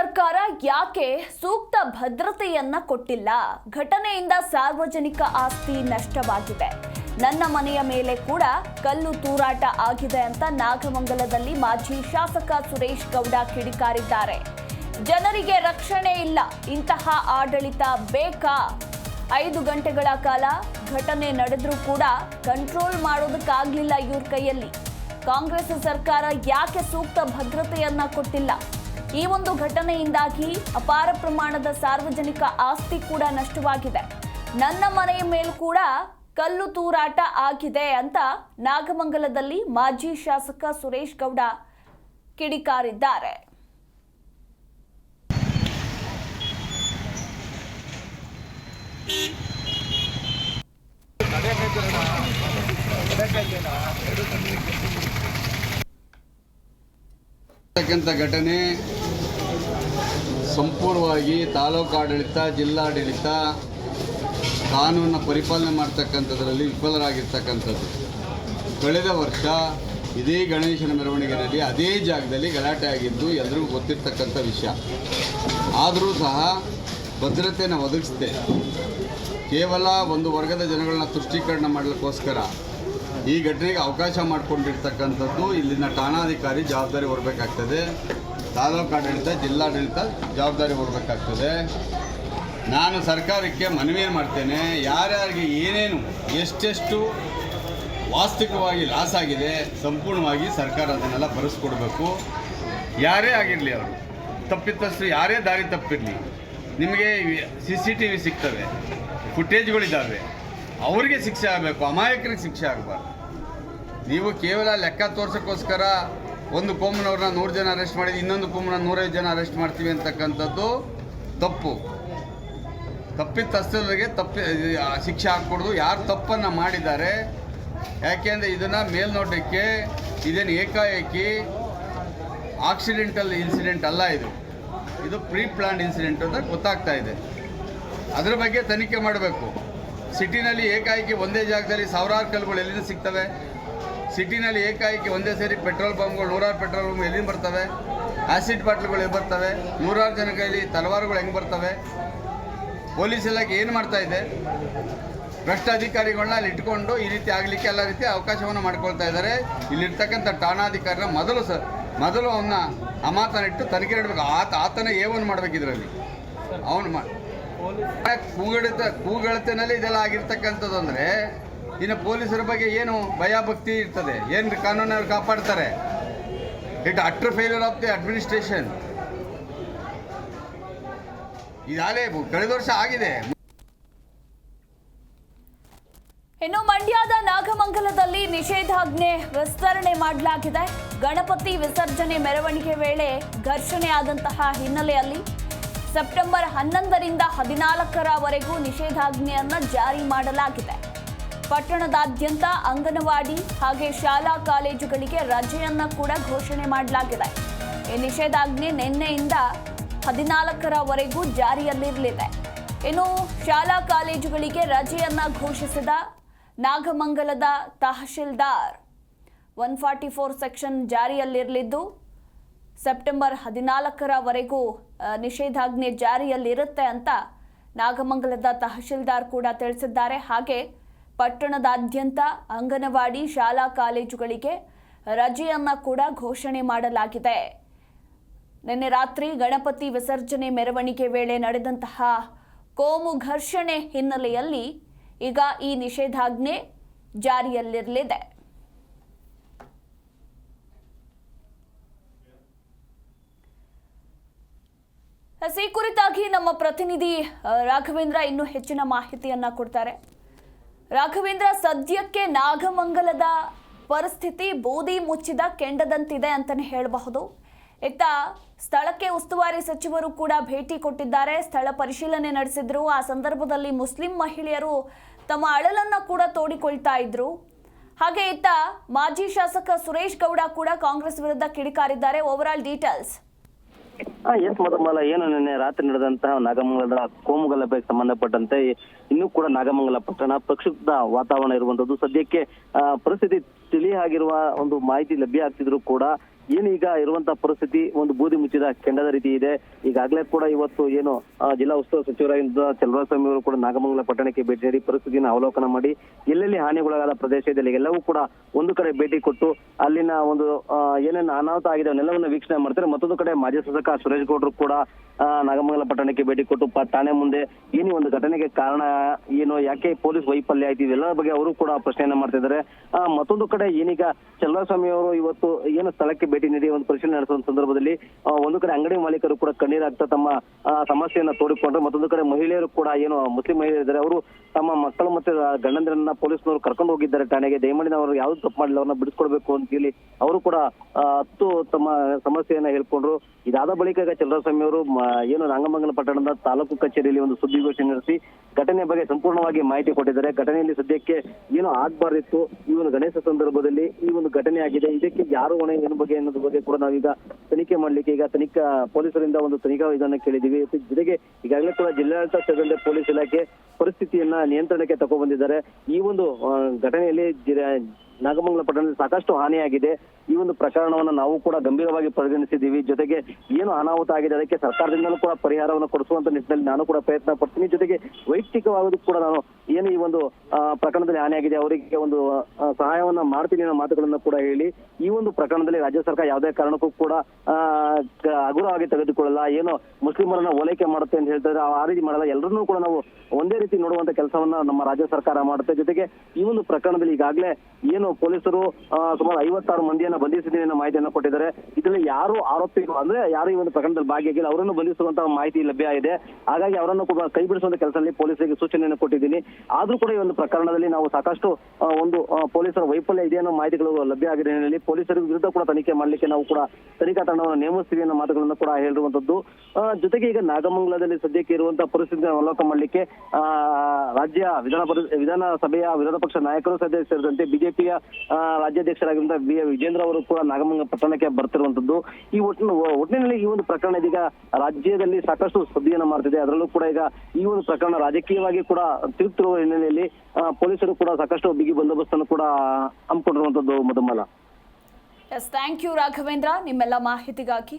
ಸರ್ಕಾರ ಯಾಕೆ ಸೂಕ್ತ ಭದ್ರತೆಯನ್ನ ಕೊಟ್ಟಿಲ್ಲ? ಘಟನೆಯಿಂದ ಸಾರ್ವಜನಿಕ ಆಸ್ತಿ ನಷ್ಟವಾಗಿದೆ. ನನ್ನ ಮನೆಯ ಮೇಲೆ ಕೂಡ ಕಲ್ಲು ತೂರಾಟ ಆಗಿದೆ ಅಂತ ನಾಗಮಂಗಲದಲ್ಲಿ ಮಾಜಿ ಶಾಸಕ ಸುರೇಶ್ ಗೌಡ ಕಿಡಿಕಾರಿದ್ದಾರೆ. ಜನರಿಗೆ ರಕ್ಷಣೆ ಇಲ್ಲ. ಇಂತಹ ಆಡಳಿತ ಬೇಕಾ? ಐದು ಗಂಟೆಗಳ ಕಾಲ ಘಟನೆ ನಡೆದ್ರೂ ಕೂಡ ಕಂಟ್ರೋಲ್ ಮಾಡೋದಕ್ಕಾಗ್ಲಿಲ್ಲ ಇವ್ರ ಕೈಯಲ್ಲಿ. ಕಾಂಗ್ರೆಸ್ ಸರ್ಕಾರ ಯಾಕೆ ಸೂಕ್ತ ಭದ್ರತೆಯನ್ನ ಕೊಟ್ಟಿಲ್ಲ? ಈ ಒಂದು ಘಟನೆಯಿಂದಾಗಿ ಅಪಾರ ಪ್ರಮಾಣದ ಸಾರ್ವಜನಿಕ ಆಸ್ತಿ ಕೂಡ ನಷ್ಟವಾಗಿದೆ. ನನ್ನ ಮನೆಯ ಮೇಲೂ ಕೂಡ ಕಲ್ಲು ತೂರಾಟ ಆಗಿದೆ ಅಂತ ನಾಗಮಂಗಲದಲ್ಲಿ ಮಾಜಿ ಶಾಸಕ ಸುರೇಶ್ ಗೌಡ ಕಿಡಿಕಾರಿದ್ದಾರೆ. ಘಟನೆ ಸಂಪೂರ್ಣವಾಗಿ ತಾಲೂಕು ಆಡಳಿತ, ಜಿಲ್ಲಾಡಳಿತ ಕಾನೂನನ್ನ ಪರಿಪಾಲನೆ ಮಾಡ್ತಕ್ಕಂಥದ್ರಲ್ಲಿ ವಿಫಲರಾಗಿರ್ತಕ್ಕಂಥದ್ದು. ಕಳೆದ ವರ್ಷ ಇದೇ ಗಣೇಶನ ಮೆರವಣಿಗೆಯಲ್ಲಿ ಅದೇ ಜಾಗದಲ್ಲಿ ಗಲಾಟೆ ಆಗಿದ್ದು ಎಲ್ಲರಿಗೂ ಗೊತ್ತಿರ್ತಕ್ಕಂಥ ವಿಷಯ. ಆದರೂ ಸಹ ಭದ್ರತೆಯನ್ನು ಒದಗಿಸಿದೆ. ಕೇವಲ ಒಂದು ವರ್ಗದ ಜನಗಳನ್ನ ತುಷ್ಟೀಕರಣ ಮಾಡಲಿಕ್ಕೋಸ್ಕರ ಈ ಘಟನೆಗೆ ಅವಕಾಶ ಮಾಡಿಕೊಂಡಿರ್ತಕ್ಕಂಥದ್ದು ಇಲ್ಲಿನ ಠಾಣಾಧಿಕಾರಿ ಜವಾಬ್ದಾರಿ ಹೊರಬೇಕಾಗ್ತದೆ. ತಾಲೂಕು ಆಡಳಿತ, ಜಿಲ್ಲಾಡಳಿತ ಜವಾಬ್ದಾರಿ ಹೊರಬೇಕಾಗ್ತದೆ ನಾನು ಸರ್ಕಾರಕ್ಕೆ ಮನವಿ ಮಾಡ್ತೇನೆ, ಯಾರ್ಯಾರಿಗೆ ಏನೇನು, ಎಷ್ಟೆಷ್ಟು ವಾಸ್ತವಿಕವಾಗಿ ಲಾಸ್ ಆಗಿದೆ, ಸಂಪೂರ್ಣವಾಗಿ ಸರ್ಕಾರ ಅದನ್ನೆಲ್ಲ ಭರಿಸ್ಕೊಡ್ಬೇಕು ಯಾರೇ ಆಗಿರಲಿ ಅವರು, ತಪ್ಪಿತಸ್ಥರು ಯಾರೇ ದಾರಿ ತಪ್ಪಿರಲಿ, ನಿಮಗೆ ಸಿ ಸಿ ಟಿ ವಿ ಸಿಗ್ತವೆ ಫುಟೇಜ್ಗಳಿದ್ದಾವೆ ಅವರಿಗೆ ಶಿಕ್ಷೆ ಆಗಬೇಕು, ಅಮಾಯಕರಿಗೆ ಶಿಕ್ಷೆ ಆಗಬಾರ್ದು. ನೀವು ಕೇವಲ ಲೆಕ್ಕ ತೋರ್ಸೋಕ್ಕೋಸ್ಕರ ಒಂದು ಕೋಮನವ್ರನ್ನ ನೂರು ಜನ ಅರೆಸ್ಟ್ ಮಾಡಿದ ಇನ್ನೊಂದು ಕೋಮನ ನೂರೈದು ಜನ ಅರೆಸ್ಟ್ ಮಾಡ್ತೀವಿ ಅಂತಕ್ಕಂಥದ್ದು ತಪ್ಪು. ತಪ್ಪಿತಸ್ಥರಿಗೆ ತಪ್ಪಿ ಶಿಕ್ಷೆ ಹಾಕ್ಕೊಡೋದು. ಯಾರು ತಪ್ಪನ್ನು ಮಾಡಿದ್ದಾರೆ ಯಾಕೆಂದರೆ ಇದನ್ನು ಮೇಲ್ನೋಟಕ್ಕೆ ಇದೇನು ಏಕಾಏಕಿ ಆಕ್ಸಿಡೆಂಟಲ್ ಇನ್ಸಿಡೆಂಟ್ ಅಲ್ಲ ಇದು. ಇದು ಪ್ರೀ ಪ್ಲಾನ್ಡ್ ಇನ್ಸಿಡೆಂಟ್ ಅಂತ ಗೊತ್ತಾಗ್ತಾ ಇದೆ. ಅದರ ಬಗ್ಗೆ ತನಿಖೆ ಮಾಡಬೇಕು. ಸಿಟಿನಲ್ಲಿ ಏಕಾಏಕಿ ಒಂದೇ ಜಾಗದಲ್ಲಿ ಸಾವಿರಾರು ಕಲ್ಲುಗಳು ಎಲ್ಲಿಂದ ಸಿಗ್ತವೆ? ಸಿಟಿನಲ್ಲಿ ಏಕಾಏಕಿ ಒಂದೇ ಸರಿ ಪೆಟ್ರೋಲ್ ಪಂಪ್ಗಳು ನೂರಾರು ಪೆಟ್ರೋಲ್ ಪಂಪ್ ಎಲ್ಲಿ ಬರ್ತವೆ? ಆ್ಯಸಿಡ್ ಬಾಟ್ಲ್ಗಳು ಎಲ್ಲಿ ಬರ್ತವೆ? ನೂರಾರು ಜನ ಕೈಲಿ ತಲವಾರುಗಳು ಹೆಂಗೆ ಬರ್ತವೆ? ಪೊಲೀಸ್ ಇಲಾಖೆ ಏನು ಮಾಡ್ತಾ ಇದೆ? ಭ್ರಷ್ಟ ಅಧಿಕಾರಿಗಳನ್ನ ಅಲ್ಲಿ ಇಟ್ಕೊಂಡು ಈ ರೀತಿ ಆಗಲಿಕ್ಕೆ ಎಲ್ಲ ರೀತಿ ಅವಕಾಶವನ್ನು ಮಾಡ್ಕೊಳ್ತಾ ಇದ್ದಾರೆ. ಇಲ್ಲಿರ್ತಕ್ಕಂಥ ಠಾಣಾಧಿಕಾರಿನ ಮೊದಲು ಸರ್ ಮೊದಲು ಅವನ್ನ ಅಮಾತನಿಟ್ಟು ತನಿಖೆ ನೀಡಬೇಕು. ಆತ ಆತನೇ ಏವನ್ನು ಮಾಡ್ಬೇಕು ಇದರಲ್ಲಿ. ಅವನು ಕೂಗಳಿತ ಕೂಗಳತೆನಲ್ಲಿ ಇದೆಲ್ಲ ಆಗಿರ್ತಕ್ಕಂಥದ್ದು ಅಂದರೆ ಇನ್ನು ಪೊಲೀಸರ ಬಗ್ಗೆ ಏನು ಭಯಭಕ್ತಿ ಇರ್ತದೆ? ಏನು ಕಾನೂನವ್ರು ಕಾಪಾಡ್ತಾರೆ? It utter failure of the administration ಇದಾಲೇ ಕಳೆದ ವರ್ಷ ಆಗಿದೆ. ಇನ್ನು ಮಂಡ್ಯದ ನಾಗಮಂಗಲದಲ್ಲಿ ನಿಷೇಧಾಜ್ಞೆ ವಿಸ್ತರಣೆ ಮಾಡಲಾಗಿದೆ. ಗಣಪತಿ ವಿಸರ್ಜನೆ ಮೆರವಣಿಗೆ ವೇಳೆ ಘರ್ಷಣೆ ಆದಂತಹ ಹಿನ್ನೆಲೆಯಲ್ಲಿ ಸೆಪ್ಟೆಂಬರ್ ಹನ್ನೊಂದರಿಂದ ಹದಿನಾಲ್ಕರವರೆಗೂ ನಿಷೇಧಾಜ್ಞೆಯನ್ನು ಜಾರಿ ಮಾಡಲಾಗಿದೆ. ಪಟ್ಟಣದಾದ್ಯಂತ ಅಂಗನವಾಡಿ ಹಾಗೆ ಶಾಲಾ ಕಾಲೇಜುಗಳಿಗೆ ರಜೆಯನ್ನ ಕೂಡ ಘೋಷಣೆ ಮಾಡಲಾಗಿದೆ. ಈ ನಿಷೇಧಾಜ್ಞೆ ನಿನ್ನೆಯಿಂದ ಹದಿನಾಲ್ಕರವರೆಗೂ ಜಾರಿಯಲ್ಲಿರಲಿದೆ. ಇನ್ನು ಶಾಲಾ ಕಾಲೇಜುಗಳಿಗೆ ರಜೆಯನ್ನ ಘೋಷಿಸಿದ ನಾಗಮಂಗಲದ tahsildar. One forty four section ಜಾರಿಯಲ್ಲಿರಲಿದ್ದು, September ಹದಿನಾಲ್ಕರವರೆಗೂ ನಿಷೇಧಾಜ್ಞೆ ಜಾರಿಯಲ್ಲಿರುತ್ತೆ ಅಂತ ನಾಗಮಂಗಲದ ತಹಶೀಲ್ದಾರ್ ಕೂಡ ತಿಳಿಸಿದ್ದಾರೆ. ಹಾಗೆ ಪಟ್ಟಣದಾದ್ಯಂತ ಅಂಗನವಾಡಿ ಶಾಲಾ ಕಾಲೇಜುಗಳಿಗೆ ರಜೆಯನ್ನು ಕೂಡ ಘೋಷಣೆ ಮಾಡಲಾಗಿದೆ. ನಿನ್ನೆ ರಾತ್ರಿ ಗಣಪತಿ ವಿಸರ್ಜನೆ ಮೆರವಣಿಗೆ ವೇಳೆ ನಡೆದಂತಹ ಕೋಮು ಘರ್ಷಣೆ ಹಿನ್ನೆಲೆಯಲ್ಲಿ ಈಗ ಈ ನಿಷೇಧಾಜ್ಞೆ ಜಾರಿಯಲ್ಲಿರಲಿದೆ. ಈ ಕುರಿತಾಗಿ ನಮ್ಮ ಪ್ರತಿನಿಧಿ ರಾಘವೇಂದ್ರ ಇನ್ನೂ ಹೆಚ್ಚಿನ ಮಾಹಿತಿಯನ್ನ ಕೊಡ್ತಾರೆ. ರಾಘವೇಂದ್ರ ಸದ್ಯಕ್ಕೆ ನಾಗಮಂಗಲದ ಪರಿಸ್ಥಿತಿ ಬೂದಿ ಮುಚ್ಚಿದ ಕೆಂಡದಂತಿದೆ ಅಂತಾನೆ ಹೇಳಬಹುದು. ಇತ್ತ ಸ್ಥಳಕ್ಕೆ ಉಸ್ತುವಾರಿ ಸಚಿವರು ಕೂಡ ಭೇಟಿ ಕೊಟ್ಟಿದ್ದಾರೆ. ಸ್ಥಳ ಪರಿಶೀಲನೆ ನಡೆಸಿದ್ರು. ಆ ಸಂದರ್ಭದಲ್ಲಿ ಮುಸ್ಲಿಂ ಮಹಿಳೆಯರು ತಮ್ಮ ಅಳಲನ್ನು ಕೂಡ ತೋಡಿಕೊಳ್ತಾ ಇದ್ರು. ಹಾಗೆ ಇತ್ತ ಮಾಜಿ ಶಾಸಕ ಸುರೇಶ್ ಗೌಡ ಕೂಡ ಕಾಂಗ್ರೆಸ್ ವಿರುದ್ಧ ಕಿಡಿಕಾರಿದ್ದಾರೆ. ಓವರ್ ಆಲ್ ಡೀಟೇಲ್ಸ್ ಹಾ ಎಸ್ ಮಧುಮಲ ಏನು ನಿನ್ನೆ ರಾತ್ರಿ ನಡೆದಂತಹ ನಾಗಮಂಗಲದ ಕೋಮು ಗಲಭೆಗೆ ಸಂಬಂಧಪಟ್ಟಂತೆ ಇನ್ನೂ ಕೂಡ ನಾಗಮಂಗಲ ಪಟ್ಟಣ ಪ್ರಕ್ಷುಬ್ಧ ವಾತಾವರಣ ಇರುವಂತದ್ದು ಸದ್ಯಕ್ಕೆ ಆ, ಪರಿಸ್ಥಿತಿ ತಿಳಿ ಆಗಿರುವ ಒಂದು ಮಾಹಿತಿ ಲಭ್ಯ ಆಗ್ತಿದ್ರು ಕೂಡ ಏನು ಈಗ ಇರುವಂತಹ ಪರಿಸ್ಥಿತಿ, ಒಂದು ಬೂದಿ ಮುಚ್ಚಿದ ಕೆಂಡದ ರೀತಿ ಇದೆ. ಈಗಾಗಲೇ ಕೂಡ ಇವತ್ತು ಏನು ಜಿಲ್ಲಾ ಉಸ್ತುವಾರಿ ಸಚಿವರಾಗಿದ್ದ ಚಲುವರಾಯಸ್ವಾಮಿ ಅವರು ಕೂಡ ನಾಗಮಂಗಲ ಪಟ್ಟಣಕ್ಕೆ ಭೇಟಿ ನೀಡಿ ಪರಿಸ್ಥಿತಿಯನ್ನು ಅವಲೋಕನ ಮಾಡಿ, ಎಲ್ಲೆಲ್ಲಿ ಹಾನಿಗೊಳಗಾದ ಪ್ರದೇಶ ಇದೆ ಎಲ್ಲವೂ ಕೂಡ ಒಂದು ಕಡೆ ಭೇಟಿ ಕೊಟ್ಟು, ಅಲ್ಲಿನ ಒಂದು ಏನೇನು ಅನಾಹುತ ಆಗಿದೆ ಅವನ್ನೆಲ್ಲವನ್ನ ವೀಕ್ಷಣೆ ಮಾಡ್ತಾರೆ. ಮತ್ತೊಂದು ಕಡೆ ಮಾಜಿ ಶಾಸಕ ಸುರೇಶ್ ಗೌಡ್ರು ಕೂಡ ನಾಗಮಂಗಲ ಪಟ್ಟಣಕ್ಕೆ ಭೇಟಿ ಕೊಟ್ಟು ಠಾಣೆ ಮುಂದೆ ಏನು ಒಂದು ಘಟನೆಗೆ ಕಾರಣ ಏನು, ಯಾಕೆ ಪೊಲೀಸ್ ವೈಫಲ್ಯ ಆಯ್ತು ಇದೆಲ್ಲ ಬಗ್ಗೆ ಅವರು ಕೂಡ ಪ್ರಶ್ನೆಯನ್ನ ಮಾಡ್ತಿದ್ದಾರೆ. ಮತ್ತೊಂದು ಕಡೆ ಏನೀಗ ಚಲುವರಾಯಸ್ವಾಮಿ ಅವರು ಇವತ್ತು ಏನು ಸ್ಥಳಕ್ಕೆ ಭೇಟಿ ನೀಡಿ ಒಂದು ಪರಿಶೀಲನೆ ನಡೆಸುವ ಸಂದರ್ಭದಲ್ಲಿ ಒಂದು ಕಡೆ ಅಂಗಡಿ ಮಾಲೀಕರು ಕೂಡ ಕಣ್ಣೀರಾಗ್ತಾ ತಮ್ಮ ಸಮಸ್ಯೆಯನ್ನ ತೋಡಿಕೊಂಡ್ರು. ಮತ್ತೊಂದು ಕಡೆ ಮಹಿಳೆಯರು ಕೂಡ ಏನು ಮುಸ್ಲಿಂ ಮಹಿಳೆಯರು ಇದ್ದಾರೆ, ಅವರು ತಮ್ಮ ಮಕ್ಕಳು ಮತ್ತೆ ಗಂಡಂದಿರನ್ನ ಪೊಲೀಸ್ನವರು ಕರ್ಕೊಂಡು ಹೋಗಿದ್ದಾರೆ ಠಾಣೆಗೆ. ದಯಮಾಡಿ ಅವರು ಯಾವ್ದು ತಪ್ಪು ಮಾಡಿಲ್ಲ ಅವ್ರನ್ನ ಬಿಡಿಸ್ಕೊಡ್ಬೇಕು ಅಂತ ಹೇಳಿ ಅವರು ಕೂಡ ಹತ್ತು ತಮ್ಮ ಸಮಸ್ಯೆಯನ್ನ ಹೇಳ್ಕೊಂಡ್ರು. ಇದಾದ ಬಳಿಕ ಚಂದ್ರಸ್ವಾಮಿ ಅವರು ಏನು ರಂಗಮಂಗಲ ಪಟ್ಟಣದ ತಾಲೂಕು ಕಚೇರಿಯಲ್ಲಿ ಒಂದು ಸುದ್ದಿಗೋಷ್ಠಿ ನಡೆಸಿ ಘಟನೆ ಬಗ್ಗೆ ಸಂಪೂರ್ಣವಾಗಿ ಮಾಹಿತಿ ಕೊಟ್ಟಿದ್ದಾರೆ. ಘಟನೆಯಲ್ಲಿ ಸದ್ಯಕ್ಕೆ ಏನು ಆಗ್ಬಾರ್ದಿತ್ತು. ಈ ಒಂದು ಗಣೇಶ ಸಂದರ್ಭದಲ್ಲಿ ಈ ಒಂದು ಘಟನೆ ಆಗಿದೆ. ಇದಕ್ಕೆ ಯಾರು ಹೊಣೆ, ಏನು ಬಗ್ಗೆ ಅನ್ನೋದ್ರ ಬಗ್ಗೆ ಕೂಡ ನಾವೀಗ ತನಿಖೆ ಮಾಡ್ಲಿಕ್ಕೆ ಈಗ ತನಿಖಾ ಪೊಲೀಸರಿಂದ ಒಂದು ತನಿಖಾ ಇದನ್ನ ಕೇಳಿದೀವಿ ಜೊತೆಗೆ ಈಗಾಗಲೇ ಕೂಡ ಜಿಲ್ಲಾಡಳಿತ ಸೇರಿದಂತೆ ಪೊಲೀಸ್ ಇಲಾಖೆ ಪರಿಸ್ಥಿತಿಯನ್ನ ನಿಯಂತ್ರಣಕ್ಕೆ ತಗೊಂಡ್ಬಂದಿದ್ದಾರೆ ಈ ಒಂದು ಘಟನೆಯಲ್ಲಿ ನಾಗಮಂಗಲ ಪಟ್ಟಣದಲ್ಲಿ ಸಾಕಷ್ಟು ಹಾನಿಯಾಗಿದೆ. ಈ ಒಂದು ಪ್ರಕರಣವನ್ನು ನಾವು ಕೂಡ ಗಂಭೀರವಾಗಿ ಪರಿಗಣಿಸಿದ್ದೀವಿ. ಜೊತೆಗೆ ಏನು ಅನಾಹುತ ಆಗಿದೆ, ಅದಕ್ಕೆ ಸರ್ಕಾರದಿಂದಲೂ ಕೂಡ ಪರಿಹಾರವನ್ನು ಕೊಡಿಸುವಂತ ನಿಟ್ಟಿನಲ್ಲಿ ನಾನು ಕೂಡ ಪ್ರಯತ್ನ ಪಡ್ತೀನಿ. ಜೊತೆಗೆ ವೈಯಕ್ತಿಕವಾಗಿ ಕೂಡ ನಾನು ಏನು ಈ ಒಂದು ಪ್ರಕರಣದಲ್ಲಿ ಹಾನಿಯಾಗಿದೆ, ಅವರಿಗೆ ಒಂದು ಸಹಾಯವನ್ನ ಮಾಡ್ತೀನಿ ಅನ್ನೋ ಮಾತುಗಳನ್ನ ಕೂಡ ಹೇಳಿ, ಈ ಒಂದು ಪ್ರಕರಣದಲ್ಲಿ ರಾಜ್ಯ ಸರ್ಕಾರ ಯಾವುದೇ ಕಾರಣಕ್ಕೂ ಕೂಡ ಹಗುರವಾಗಿ ತೆಗೆದುಕೊಳ್ಳಲ್ಲ. ಏನು ಮುಸ್ಲಿಮರನ್ನ ಓಲೈಕೆ ಮಾಡುತ್ತೆ ಅಂತ ಹೇಳ್ತಾರೆ ಆ ರೀತಿ ಮಾಡಲ್ಲ. ಎಲ್ಲರನ್ನೂ ಕೂಡ ನಾವು ಒಂದೇ ರೀತಿ ನೋಡುವಂತ ಕೆಲಸವನ್ನ ನಮ್ಮ ರಾಜ್ಯ ಸರ್ಕಾರ ಮಾಡುತ್ತೆ. ಜೊತೆಗೆ ಈ ಒಂದು ಪ್ರಕರಣದಲ್ಲಿ ಈಗಾಗಲೇ ಏನು ಪೊಲೀಸರು ಸುಮಾರು ಐವತ್ತಾರು ಮಂದಿಯನ್ನ ಬಂಧಿಸಿದ್ದೀನಿ ಅನ್ನೋ ಮಾಹಿತಿಯನ್ನ ಕೊಟ್ಟಿದ್ದಾರೆ. ಇದರಲ್ಲಿ ಯಾರು ಆರೋಪಿಗಳು ಅಂದ್ರೆ ಯಾರು ಈ ಒಂದು ಪ್ರಕರಣದಲ್ಲಿ ಭಾಗಿಯಾಗಿಲ್ಲ, ಅವರನ್ನು ಬಂಧಿಸುವಂತಹ ಮಾಹಿತಿ ಲಭ್ಯ ಇದೆ ಹಾಗಾಗಿ ಅವರನ್ನು ಕೂಡ ಕೈ ಬಿಡಿಸುವಂತ ಕೆಲಸದಲ್ಲಿ ಪೊಲೀಸರಿಗೆ ಸೂಚನೆಯನ್ನು ಕೊಟ್ಟಿದ್ದೀನಿ. ಆದ್ರೂ ಕೂಡ ಈ ಒಂದು ಪ್ರಕರಣದಲ್ಲಿ ನಾವು ಸಾಕಷ್ಟು ಒಂದು ಪೊಲೀಸರ ವೈಫಲ್ಯ ಇದೆ ಅನ್ನೋ ಮಾಹಿತಿಗಳು ಲಭ್ಯ ಆಗಿದೆ ಹಿನ್ನೆಲೆಯಲ್ಲಿ ಪೊಲೀಸರ ವಿರುದ್ಧ ಕೂಡ ತನಿಖೆ ಮಾಡ್ಲಿಕ್ಕೆ ನಾವು ಕೂಡ ತನಿಖಾ ತಂಡವನ್ನು ನೇಮಿಸ್ತೀವಿ ಅನ್ನೋ ಮಾತುಗಳನ್ನು ಕೂಡ ಹೇಳಿರುವಂತದ್ದು ಜೊತೆಗೆ ಈಗ ನಾಗಮಂಗಲದಲ್ಲಿ ಸದ್ಯಕ್ಕೆ ಇರುವಂತಹ ಪರಿಸ್ಥಿತಿಯನ್ನು ಅವಲೋಕನ ಮಾಡ್ಲಿಕ್ಕೆ ರಾಜ್ಯ ವಿಧಾನ ಪರಿ ವಿಧಾನಸಭೆಯ ವಿರೋಧ ಪಕ್ಷ ನಾಯಕರು ಸದ್ಯ ಸೇರಿದಂತೆ ಬಿಜೆಪಿಯ ರಾಜ್ಯಾಧ್ಯಕ್ಷರಾಗಿರುವಂತಹ ಬಿ ವಿಜೇಂದ್ರ ಅವರು ಕೂಡ ನಾಗಮಂಗ ಪಟ್ಟಣಕ್ಕೆ ಬರ್ತಿರುವಂತದ್ದು. ಈ ಒಟ್ಟಿನ ಒಟ್ಟಿನಲ್ಲಿ ಈ ಒಂದು ಪ್ರಕರಣ ಇದೀಗ ರಾಜ್ಯದಲ್ಲಿ ಸಾಕಷ್ಟು ಸುದ್ದಿಯನ್ನು ಮಾಡ್ತಿದೆ. ಅದರಲ್ಲೂ ಕೂಡ ಈಗ ಈ ಒಂದು ಪ್ರಕರಣ ರಾಜಕೀಯವಾಗಿ ಕೂಡ ತಿರುಗ್ತಿರುವ ಹಿನ್ನೆಲೆಯಲ್ಲಿ ಆ, ಪೊಲೀಸರು ಕೂಡ ಸಾಕಷ್ಟು ಬಿಗಿ ಬಂದೋಬಸ್ತನ್ನು ಕೂಡ ಹಮ್ಮಿಕೊಂಡಿರುವಂತದ್ದು Madhumala. Yes thank you Raghavendra. ನಿಮ್ಮೆಲ್ಲ ಮಾಹಿತಿಗಾಗಿ.